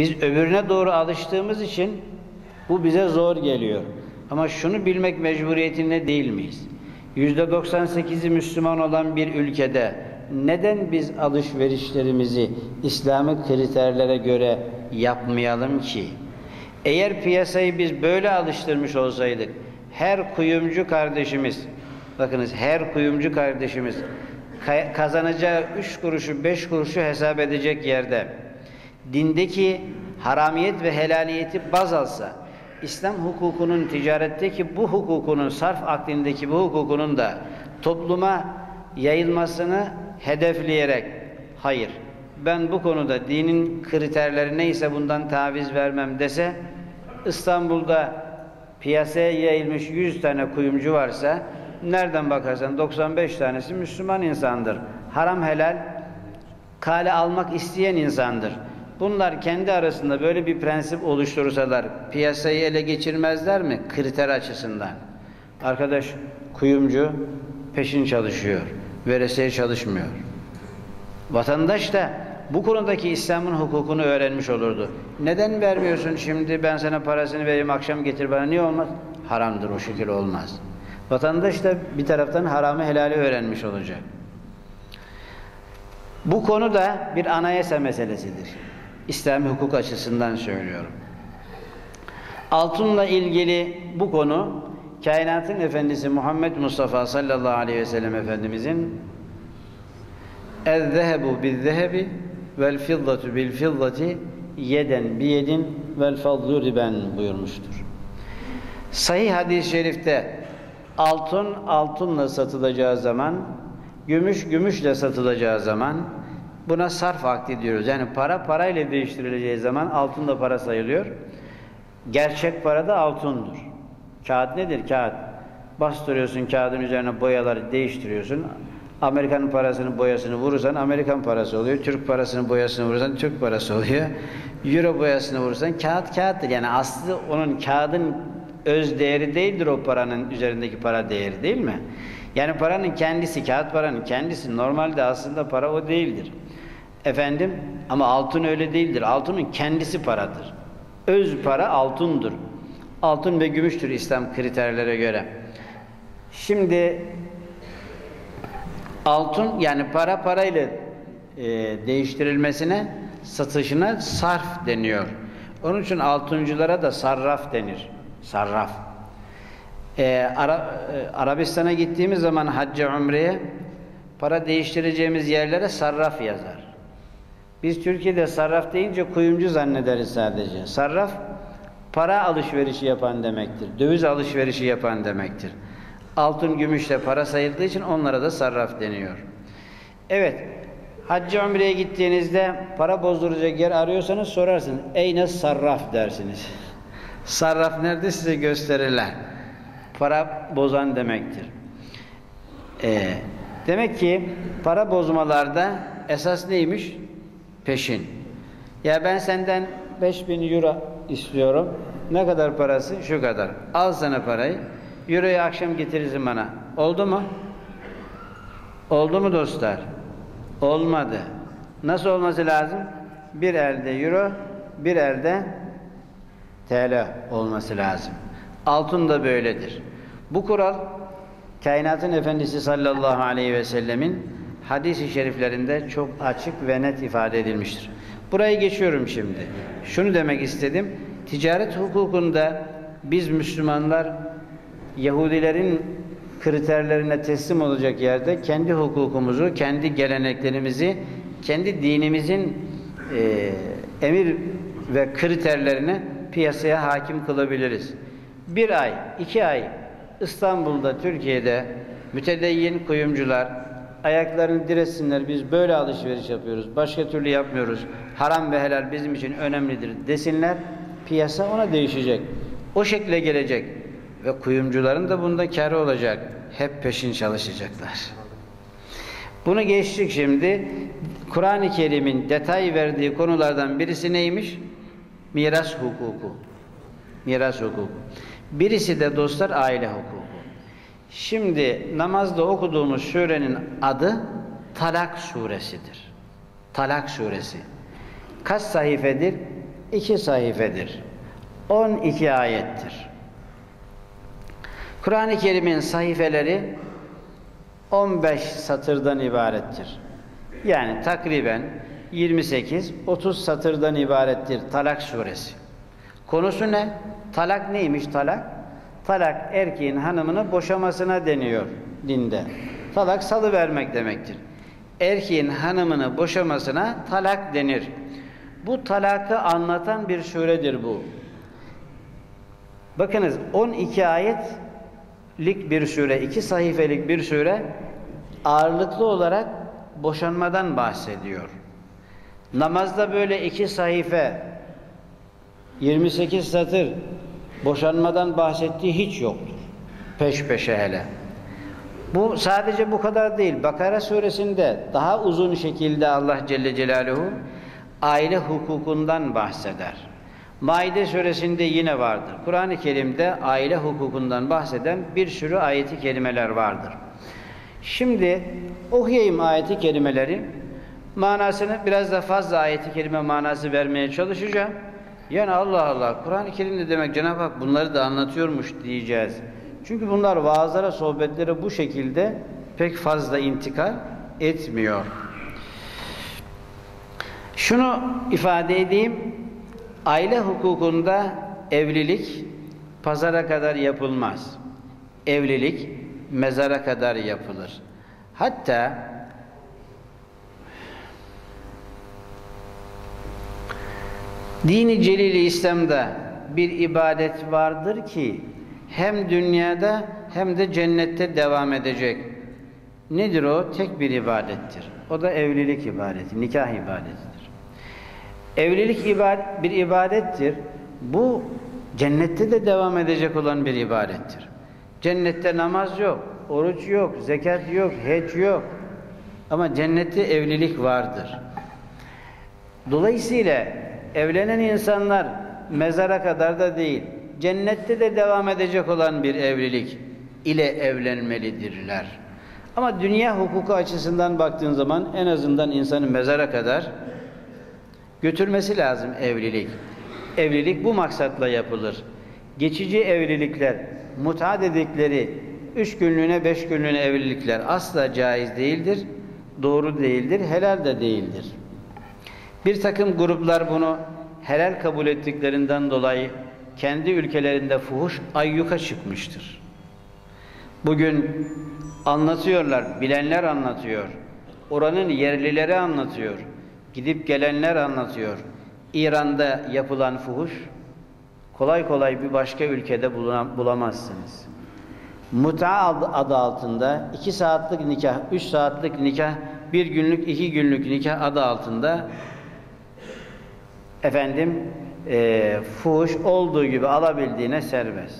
Biz öbürüne doğru alıştığımız için bu bize zor geliyor. Ama şunu bilmek mecburiyetinde değil miyiz? Yüzde 98'i Müslüman olan bir ülkede neden biz alışverişlerimizi İslami kriterlere göre yapmayalım ki? Eğer piyasayı biz böyle alıştırmış olsaydık, her kuyumcu kardeşimiz, bakınız her kuyumcu kardeşimiz kazanacağı üç kuruşu, beş kuruşu hesap edecek yerde, dindeki haramiyet ve helaliyeti baz alsa, İslam hukukunun ticaretteki bu hukukunun, sarf aklindeki bu hukukunun da topluma yayılmasını hedefleyerek, hayır, ben bu konuda dinin kriterleri neyse bundan taviz vermem dese, İstanbul'da piyasaya yayılmış 100 tane kuyumcu varsa, nereden bakarsan 95 tanesi Müslüman insandır. Haram helal kale almak isteyen insandır. Bunlar kendi arasında böyle bir prensip oluştursalar piyasayı ele geçirmezler mi kriter açısından? Arkadaş kuyumcu peşin çalışıyor. Veresiye çalışmıyor. Vatandaş da bu konudaki İslam'ın hukukunu öğrenmiş olurdu. Neden vermiyorsun şimdi ben sana parasını vereyim akşam getir bana niye olmaz? Haramdır o şekilde olmaz. Vatandaş da bir taraftan haramı helali öğrenmiş olacak. Bu konu da bir anayasa meselesidir. İslam hukuk açısından söylüyorum. Altınla ilgili bu konu kainatın efendisi Muhammed Mustafa sallallahu aleyhi ve sellem efendimizin "Ez-zehebu biz-zehebi vel fiddatu bil-fiddati yeden bi yedin vel fadlu riben" buyurmuştur. Sahih hadis-i şerifte altın altınla satılacağı zaman, gümüş gümüşle satılacağı zaman buna sarf akdi diyoruz. Yani para parayla değiştirileceği zaman altın da para sayılıyor. Gerçek para da altındır. Kağıt nedir? Kağıt. Bastırıyorsun kağıdın üzerine boyaları değiştiriyorsun. Amerikan parasının boyasını vurursan Amerikan parası oluyor. Türk parasının boyasını vurursan Türk parası oluyor. Euro boyasını vurursan kağıt kağıttır. Yani aslı onun kağıdın öz değeri değildir o paranın üzerindeki para değeri değil mi? Yani paranın kendisi, kağıt paranın kendisi normalde aslında para o değildir. Efendim ama altın öyle değildir. Altının kendisi paradır. Öz para altındır. Altın ve gümüştür İslam kriterlere göre. Şimdi altın yani para parayla e, değiştirilmesine satışına sarf deniyor. Onun için altıncılara da sarraf denir. Sarraf. Ee, Ara, e, Arabistan'a gittiğimiz zaman hacca umreye para değiştireceğimiz yerlere sarraf yazar. Biz Türkiye'de sarraf deyince kuyumcu zannederiz sadece. Sarraf para alışverişi yapan demektir. Döviz alışverişi yapan demektir. Altın, gümüşle para sayıldığı için onlara da sarraf deniyor. Evet, Hacca umreye gittiğinizde para bozduracak yer arıyorsanız sorarsınız. Eyne sarraf dersiniz. sarraf nerede size gösterirler. Para bozan demektir. Ee, demek ki para bozmalarda esas neymiş? Peşin. Ya ben senden 5000 euro istiyorum. Ne kadar parası? Şu kadar. Al sana parayı. Euroyu akşam getirirsin bana. Oldu mu? Oldu mu dostlar? Olmadı. Nasıl olması lazım? Bir elde euro, bir elde TL olması lazım. Altın da böyledir. Bu kural kainatın efendisi sallallahu aleyhi ve sellemin hadis-i şeriflerinde çok açık ve net ifade edilmiştir. Burayı geçiyorum şimdi. Şunu demek istedim. Ticaret hukukunda biz Müslümanlar Yahudilerin kriterlerine teslim olacak yerde kendi hukukumuzu, kendi geleneklerimizi, kendi dinimizin e, emir ve kriterlerini piyasaya hakim kılabiliriz. Bir ay, iki ay İstanbul'da, Türkiye'de mütedeyyin kuyumcular ayaklarını diretsinler, biz böyle alışveriş yapıyoruz, başka türlü yapmıyoruz, haram ve helal bizim için önemlidir desinler, piyasa ona değişecek. O şekilde gelecek ve kuyumcuların da bunda kârı olacak. Hep peşin çalışacaklar. Bunu geçtik şimdi. Kur'an-ı Kerim'in detay verdiği konulardan birisi neymiş? Miras hukuku. Miras hukuku. Birisi de dostlar aile hukuku. Şimdi namazda okuduğumuz surenin adı Talak suresidir. Talak suresi. Kaç sayfedir? iki sayfedir. 12 ayettir. Kur'an-ı Kerim'in sayfeleri 15 satırdan ibarettir. Yani takriben 28-30 satırdan ibarettir Talak suresi. Konusu ne? Talak neymiş talak? Talak erkeğin hanımını boşamasına deniyor dinde. Talak salı vermek demektir. Erkeğin hanımını boşamasına talak denir. Bu talakı anlatan bir suredir bu. Bakınız 12 ayetlik bir sure, 2 sayfelik bir sure ağırlıklı olarak boşanmadan bahsediyor. Namazda böyle iki sayfa 28 satır boşanmadan bahsettiği hiç yoktur. Peş peşe hele. Bu sadece bu kadar değil. Bakara suresinde daha uzun şekilde Allah Celle Celaluhu aile hukukundan bahseder. Maide suresinde yine vardır. Kur'an-ı Kerim'de aile hukukundan bahseden bir sürü ayeti kelimeler vardır. Şimdi okuyayım ayeti kelimeleri. Manasını biraz da fazla ayeti kelime manası vermeye çalışacağım. Yani Allah Allah Kur'an-ı Kerim'de demek Cenab-ı Hak bunları da anlatıyormuş diyeceğiz. Çünkü bunlar vaazlara, sohbetlere bu şekilde pek fazla intikal etmiyor. Şunu ifade edeyim. Aile hukukunda evlilik pazara kadar yapılmaz. Evlilik mezara kadar yapılır. Hatta Dini Celil-i İslam'da bir ibadet vardır ki hem dünyada hem de cennette devam edecek. Nedir o? Tek bir ibadettir. O da evlilik ibadeti, nikah ibadetidir. Evlilik ibad bir ibadettir. Bu cennette de devam edecek olan bir ibadettir. Cennette namaz yok, oruç yok, zekat yok, hac yok. Ama cennette evlilik vardır. Dolayısıyla evlenen insanlar mezara kadar da değil, cennette de devam edecek olan bir evlilik ile evlenmelidirler. Ama dünya hukuku açısından baktığın zaman en azından insanı mezara kadar götürmesi lazım evlilik. Evlilik bu maksatla yapılır. Geçici evlilikler, mutat dedikleri üç günlüğüne beş günlüğüne evlilikler asla caiz değildir, doğru değildir, helal de değildir. Bir takım gruplar bunu helal kabul ettiklerinden dolayı kendi ülkelerinde fuhuş ayyuka çıkmıştır. Bugün anlatıyorlar, bilenler anlatıyor. Oranın yerlileri anlatıyor. Gidip gelenler anlatıyor. İran'da yapılan fuhuş kolay kolay bir başka ülkede bulamazsınız. Muta adı altında iki saatlik nikah, üç saatlik nikah, bir günlük, iki günlük nikah adı altında efendim e, fuhuş olduğu gibi alabildiğine serbest.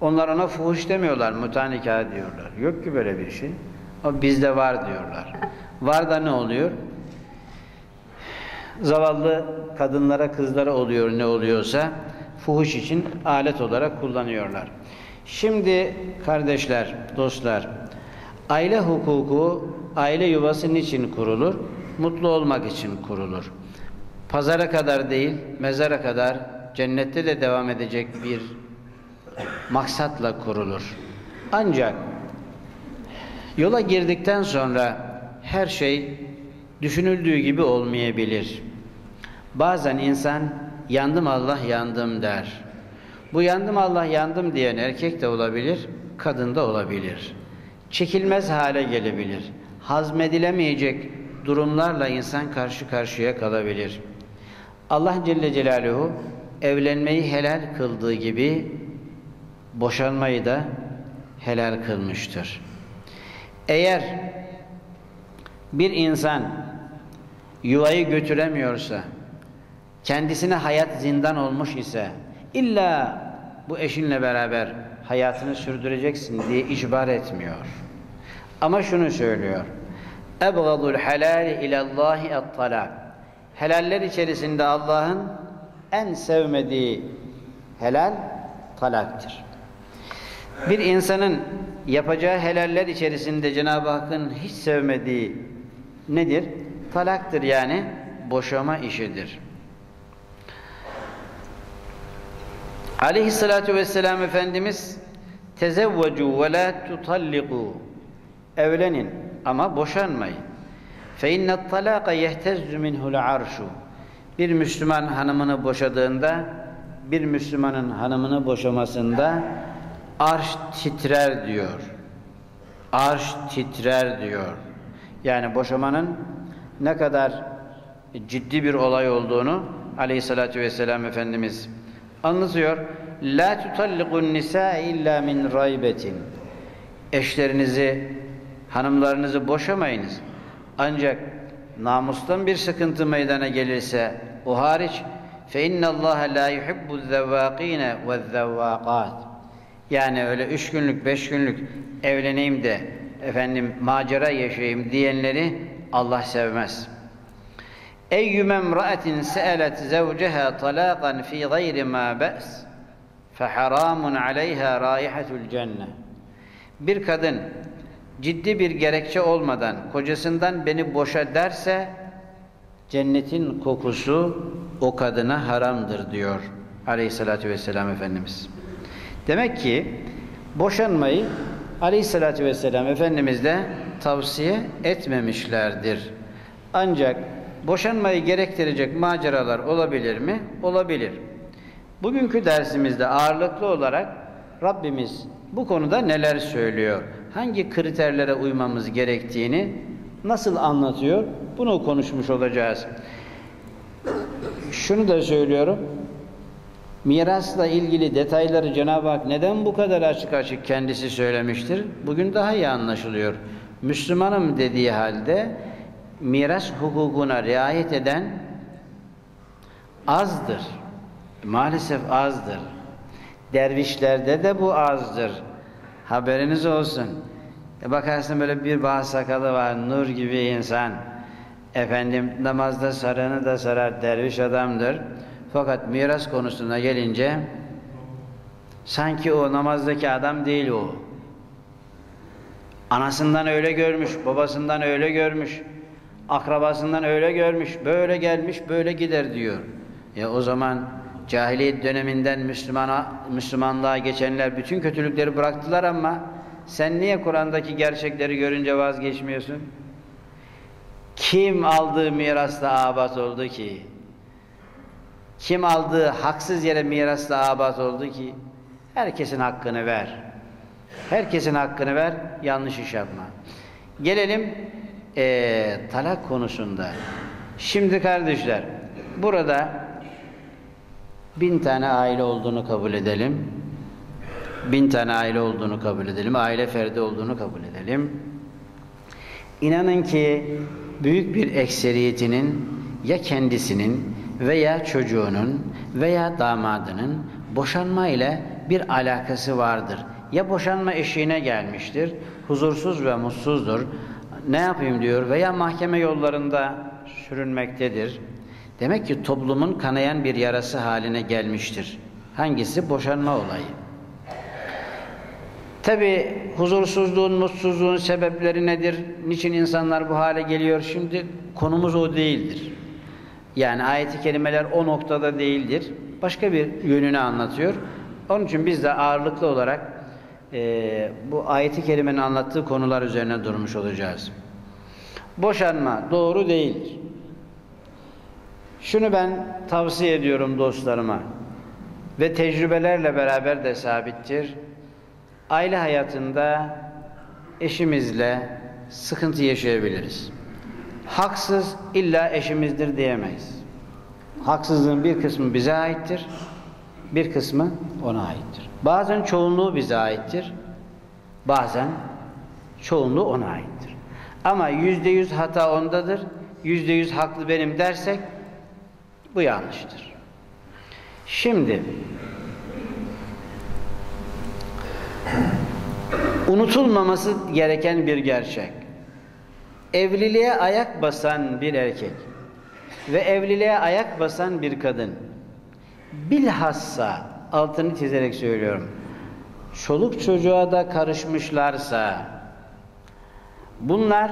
Onlar ona fuhuş demiyorlar, muta nikah diyorlar. Yok ki böyle bir şey. Ama bizde var diyorlar. Var da ne oluyor? Zavallı kadınlara, kızlara oluyor ne oluyorsa fuhuş için alet olarak kullanıyorlar. Şimdi kardeşler, dostlar, aile hukuku, aile yuvası niçin kurulur? Mutlu olmak için kurulur. Pazara kadar değil, mezara kadar cennette de devam edecek bir maksatla kurulur. Ancak yola girdikten sonra her şey düşünüldüğü gibi olmayabilir. Bazen insan yandım Allah yandım der. Bu yandım Allah yandım diyen erkek de olabilir, kadın da olabilir. Çekilmez hale gelebilir. Hazmedilemeyecek durumlarla insan karşı karşıya kalabilir. Allah Celle Celaluhu evlenmeyi helal kıldığı gibi boşanmayı da helal kılmıştır. Eğer bir insan yuvayı götüremiyorsa, kendisine hayat zindan olmuş ise, illa bu eşinle beraber hayatını sürdüreceksin diye icbar etmiyor. Ama şunu söylüyor. Ebgadul halal ilallahi et-talak. Helaller içerisinde Allah'ın en sevmediği helal talaktır. Bir insanın yapacağı helaller içerisinde Cenab-ı Hakk'ın hiç sevmediği nedir? Talaktır yani boşama işidir. Aleyhissalatu vesselam Efendimiz tezevvecu ve la tutalliqu evlenin ama boşanmayın. İnnet talaka yehtezzu minhul arşu bir Müslüman hanımını boşadığında bir Müslümanın hanımını boşamasında arş titrer diyor. Arş titrer diyor. Yani boşamanın ne kadar ciddi bir olay olduğunu aleyhissalatü vesselam Efendimiz anlatıyor. La tutallikun nisa illa min raybetin. Eşlerinizi, hanımlarınızı boşamayınız. Ancak namustan bir sıkıntı meydana gelirse o hariç fe Allah la yuhibbu zevvâkîne ve zevvâkât. Yani öyle üç günlük, beş günlük evleneyim de efendim macera yaşayayım diyenleri Allah sevmez. Eyyüme emra'atin se'elet zevceha talakan fi gayri ma be's feharamun aleyha raihatul cennet. Bir kadın ciddi bir gerekçe olmadan kocasından beni boşa derse cennetin kokusu o kadına haramdır diyor aleyhissalatü vesselam Efendimiz. Demek ki boşanmayı aleyhissalatü vesselam Efendimiz de tavsiye etmemişlerdir. Ancak boşanmayı gerektirecek maceralar olabilir mi? Olabilir. Bugünkü dersimizde ağırlıklı olarak Rabbimiz bu konuda neler söylüyor? Hangi kriterlere uymamız gerektiğini nasıl anlatıyor? Bunu konuşmuş olacağız. Şunu da söylüyorum. Mirasla ilgili detayları Cenab-ı Hak neden bu kadar açık açık kendisi söylemiştir? Bugün daha iyi anlaşılıyor. Müslümanım dediği halde miras hukukuna riayet eden azdır. Maalesef azdır. Dervişlerde de bu azdır. Haberiniz olsun. E bakarsın böyle bir bağ sakalı var, nur gibi insan. Efendim namazda sarığını da sarar, derviş adamdır. Fakat miras konusuna gelince sanki o namazdaki adam değil o. Anasından öyle görmüş, babasından öyle görmüş, akrabasından öyle görmüş, böyle gelmiş, böyle gider diyor. Ya o zaman cahiliyet döneminden Müslümana, Müslümanlığa geçenler bütün kötülükleri bıraktılar ama sen niye Kur'an'daki gerçekleri görünce vazgeçmiyorsun? Kim aldığı mirasla abat oldu ki? Kim aldığı haksız yere mirasla abat oldu ki? Herkesin hakkını ver. Herkesin hakkını ver, yanlış iş yapma. Gelelim e, talak konusunda. Şimdi kardeşler, burada bin tane aile olduğunu kabul edelim. Bin tane aile olduğunu kabul edelim. Aile ferdi olduğunu kabul edelim. İnanın ki büyük bir ekseriyetinin ya kendisinin veya çocuğunun veya damadının boşanma ile bir alakası vardır. Ya boşanma eşiğine gelmiştir, huzursuz ve mutsuzdur, ne yapayım diyor veya mahkeme yollarında sürünmektedir. Demek ki toplumun kanayan bir yarası haline gelmiştir. Hangisi? Boşanma olayı. Tabi huzursuzluğun, mutsuzluğun sebepleri nedir? Niçin insanlar bu hale geliyor? Şimdi konumuz o değildir. Yani ayeti kelimeler o noktada değildir. Başka bir yönünü anlatıyor. Onun için biz de ağırlıklı olarak e, bu ayeti kerimenin anlattığı konular üzerine durmuş olacağız. Boşanma doğru değildir. Şunu ben tavsiye ediyorum dostlarıma ve tecrübelerle beraber de sabittir. Aile hayatında eşimizle sıkıntı yaşayabiliriz. Haksız illa eşimizdir diyemeyiz. Haksızlığın bir kısmı bize aittir, bir kısmı ona aittir. Bazen çoğunluğu bize aittir, bazen çoğunluğu ona aittir. Ama yüzde yüz hata ondadır, yüzde yüz haklı benim dersek bu yanlıştır. Şimdi unutulmaması gereken bir gerçek. Evliliğe ayak basan bir erkek ve evliliğe ayak basan bir kadın bilhassa altını çizerek söylüyorum. Çoluk çocuğa da karışmışlarsa bunlar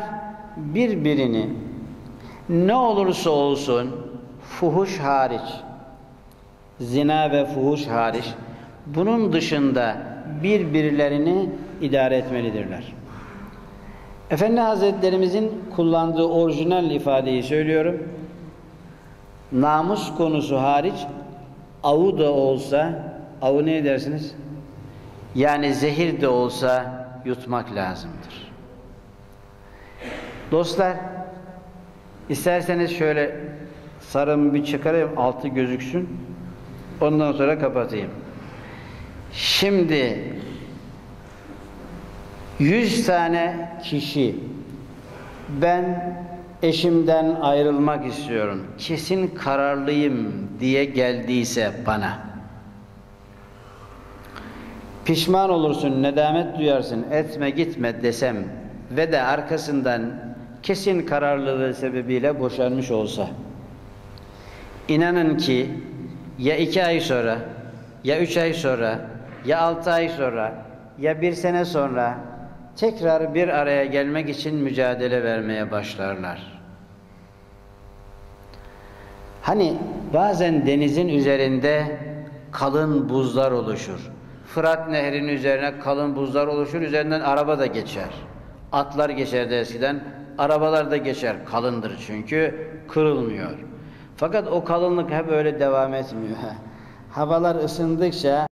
birbirini ne olursa olsun fuhuş hariç zina ve fuhuş hariç Bunun dışında birbirlerini idare etmelidirler. Efendi Hazretlerimizin kullandığı orijinal ifadeyi söylüyorum. Namus konusu hariç avu da olsa avu ne dersiniz? Yani zehir de olsa yutmak lazımdır. Dostlar isterseniz şöyle sarımı bir çıkarayım altı gözüksün. Ondan sonra kapatayım. Şimdi yüz tane kişi ben eşimden ayrılmak istiyorum, kesin kararlıyım diye geldiyse bana pişman olursun, nedamet duyarsın, etme gitme desem ve de arkasından kesin kararlılığı sebebiyle boşanmış olsa inanın ki ya iki ay sonra ya üç ay sonra ya altı ay sonra ya bir sene sonra tekrar bir araya gelmek için mücadele vermeye başlarlar. Hani bazen denizin üzerinde kalın buzlar oluşur. Fırat nehrinin üzerine kalın buzlar oluşur. Üzerinden araba da geçer. Atlar geçerdi eskiden. Arabalar da geçer. Kalındır çünkü. Kırılmıyor. Fakat o kalınlık hep öyle devam etmiyor. Havalar ısındıkça